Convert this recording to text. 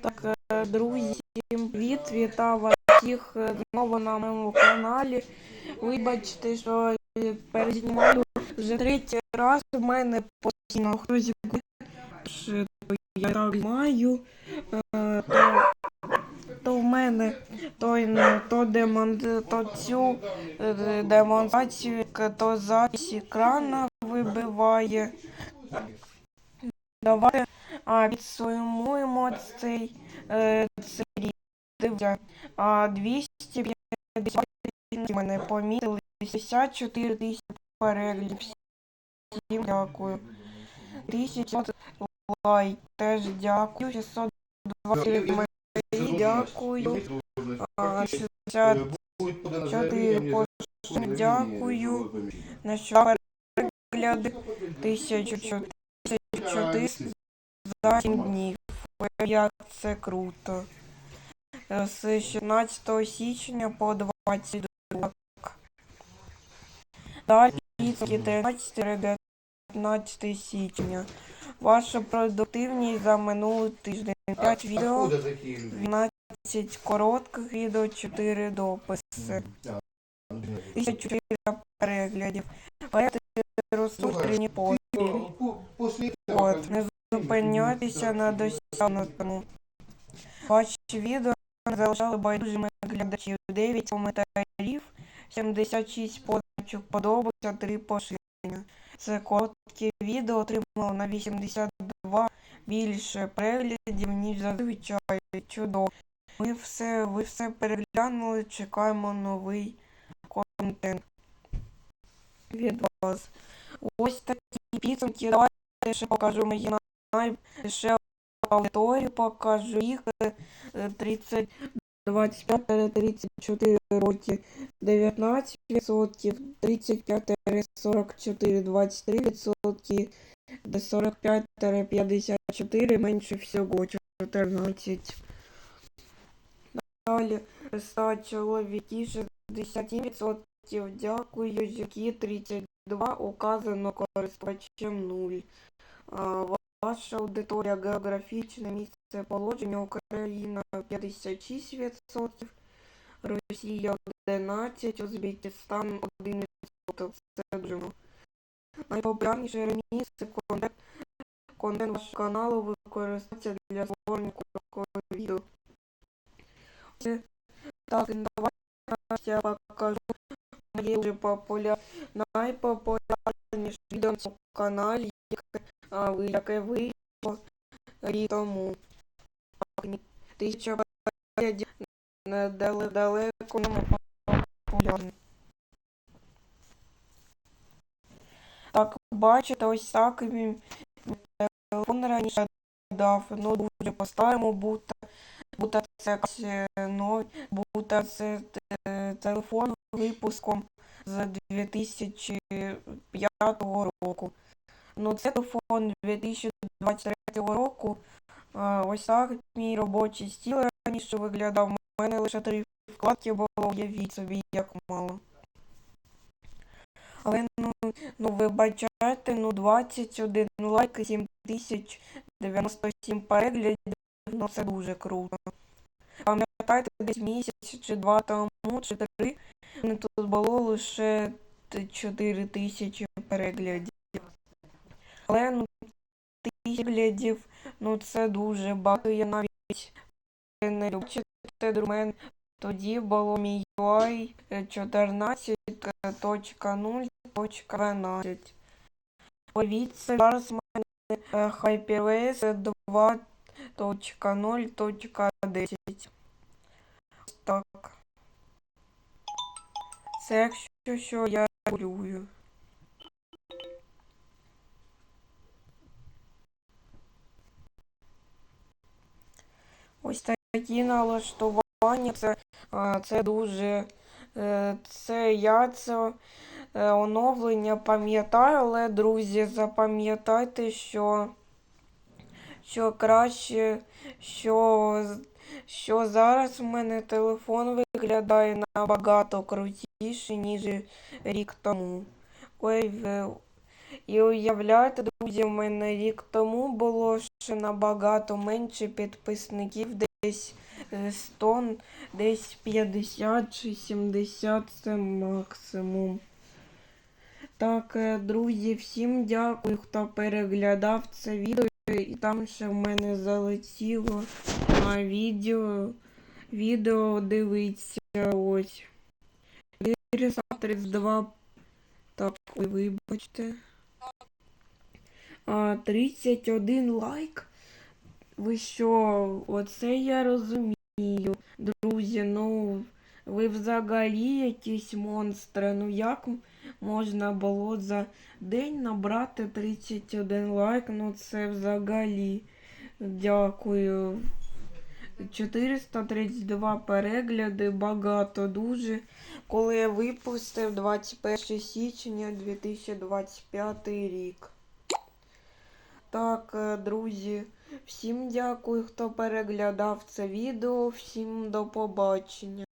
Так, е, друзі, привіт, вітаю вас всіх е, знову на моєму каналі. Вибачте, що перезнімаю вже третій раз. У мене постійно хтось буде, то я так маю. Е, То, то в мене то, то, демон, то цю демонстрацію, то запись екрана вибиває. Давайте а, підсумуємо цей, е, цей дивіться. А 250 мене помітили 54 тисячі переглядів. Всім дякую. 1000 лайк теж дякую. 620 коментарі дякую. А, 64 пошти дякую. На що перегляди 1400 за 7 днів. Як це круто. Е, З 16 січня по 22. Далі підсумки 13-19 січня. Ваша продуктивність за минулий тиждень. 5 відео, Откуда такие люди? 12 коротких відео, 4 дописи. 1400 переглядів. Проекти ростуть Слухай, рівні поспіль. По- После этого, От, не зупиняйтеся на досягнутому. Ваші відео залишали байдужими глядачів. 9 коментарів, 76 позначок подобається, 3 поширення. Це коротке відео отримало на 82 більше переглядів, ніж зазвичай. Чудово. Ми все, ви все переглянули, чекаємо новий контент від вас. Ось такі підсумки. Давайте ще покажу мої. Ще аудиторію, покажу їх е, е, 30, 25 34 роки, 19 відсотків, 35 44 23 відсотки, 45 54 менше всього 14. Далі 100 чоловіки 67%, дякую, жінки 32, указано користувачем 0. Ваша аудиторія географічне місце положення Україна 56%, Росія 11%, Узбекистан 1%. Це дуже. Найпопулярніше місце контент, контент вашого каналу використовується для створення короткого відео. Так, давайте я покажу моє вже популя... найпопулярніше відео на каналі, яке, яке вийшло рік тому. Тисяча переглядів недале- далеко не популярне. Так, бачите, ось так він телефон раніше дав, ну дуже по-старому, будто, будто це якась будто це е, телефон випуском з 2005 року. Ну, це телефон 2023 року. А, Ось так мій робочий стіл раніше виглядав. У мене лише три вкладки було, уявіть собі, як мало. Але ну, ну вибачайте, ну 21 лайк і 7097 переглядів, ну це дуже круто. Пам'ятаєте, десь місяць чи два тому, чи три, тут було лише 4 тисячі переглядів. Але ну переглядів, ну це дуже багато. Я навіть не люблю до мене. Тоді було мій UI 14.0.12. Повіться, зараз в мене е, HyperOS 2.0.10. Ось Так. Це якщо що я регулюю. Ось такі налаштування, це, це дуже. е, Це я це е, оновлення пам'ятаю, але, друзі, запам'ятайте, що, що краще, що, що зараз в мене телефон виглядає набагато крутіше, ніж рік тому. Ой, І уявляєте, друзі, в мене рік тому було ще набагато менше підписників, десь е, 100, десь 50 чи 70 це максимум. Так, е, друзі, всім дякую, хто переглядав це відео. І там ще в мене залетіло на відео. Відео дивиться ось. 432. Так, вибачте. А, 31 лайк. Ви що? Оце я розумію. Друзі, ну ви взагалі якісь монстри. Ну як можна було за день набрати 31 лайк? Ну це взагалі. Дякую. 432 перегляди, багато дуже. Коли я випустив 21 січня 2025 рік. Так, е, друзі, всім дякую, хто переглядав це відео. Всім до побачення.